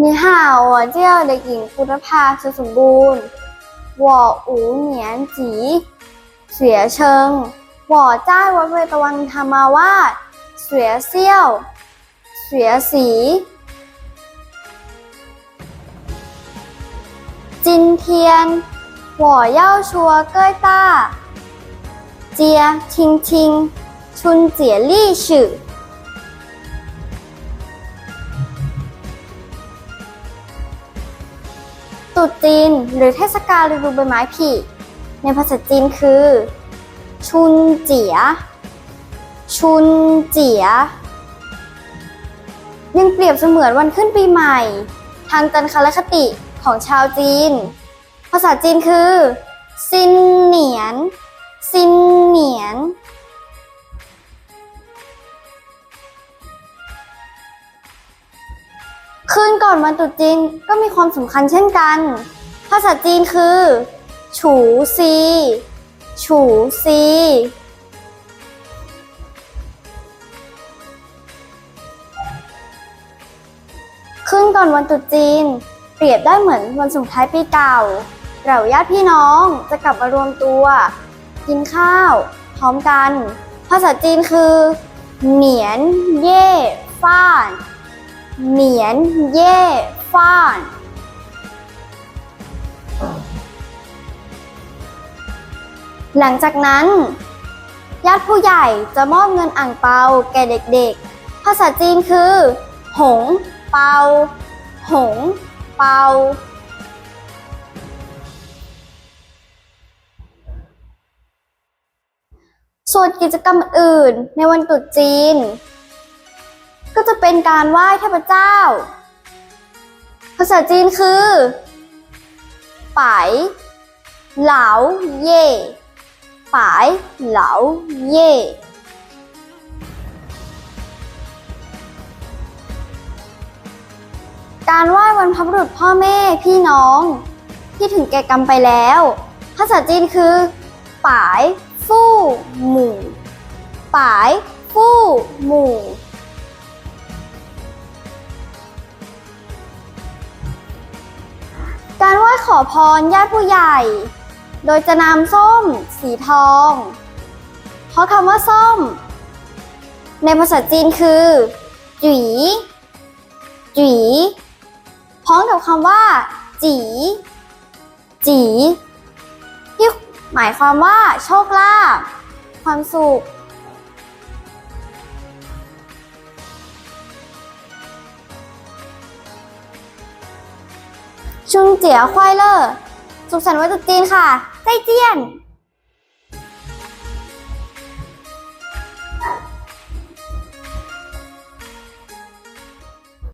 你好，我叫เด็กหญิงพุทธภาสุขสมบูรณ์我五年级学生我在วัดเวตวันธรรมาวาส学校学习今天我要说各大街听听春节历史。ตรุษจีน ตุนจีนหรือเทศกาลฤดูใบไม้ผลิในภาษาจีนคือ ชุนเจีย ชุนเจียยังเปรียบเสมือนวันขึ้นปีใหม่ ทางจันทรคติของชาวจีน ภาษาจีนคือซินเหนียนซินเหนียน คืนก่อนวันตรุษจีนก็มีความสำคัญเช่นกัน ภาษาจีนคือ ฉูซี ฉูซีคืนก่อนวันตรุษจีน เปรียบได้เหมือนวันส่งท้ายปีเก่า เราญาติพี่น้องจะกลับมารวมตัว กินข้าว พร้อมกัน ภาษาจีนคือ เหนียน เย่ฟ้าน เหนียน เย่ฟ้าน หลังจากนั้น ญาติผู้ใหญ่จะมอบเงินอ่างเปาแก่เด็กๆ ภาษาจีนคือ หง เปา หง เปา ส่วนกิจกรรมอื่นในวันตรุษจีน ก็จะเป็นการไหว้เทพเจ้า ภาษาจีนคือปายเหลาเย่ปายเหลาเย่การไหว้วันพระบุรุษพ่อแม่พี่น้อง ที่ถึงแก่กรรมไปแล้ว ภาษาจีนคือป๋ายฟู่หมู่ป๋ายฟู่หมู่ ขอพรญาติผู้ใหญ่ โดยจะนำส้ม สีทอง เพราะคำว่าส้ม ในภาษาจีนคือจีจีพร้อมกับคำว่า จีจีที่หมายความว่าโชคลาภความสุข ชุนเจียควายเลอร์สุขสันต์วันตรุษจีนค่ะใจเจียน